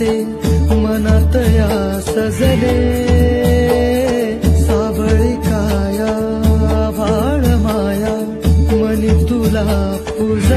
असे मनात या सजले सावळी काया वाळ माया मनी तुला पूज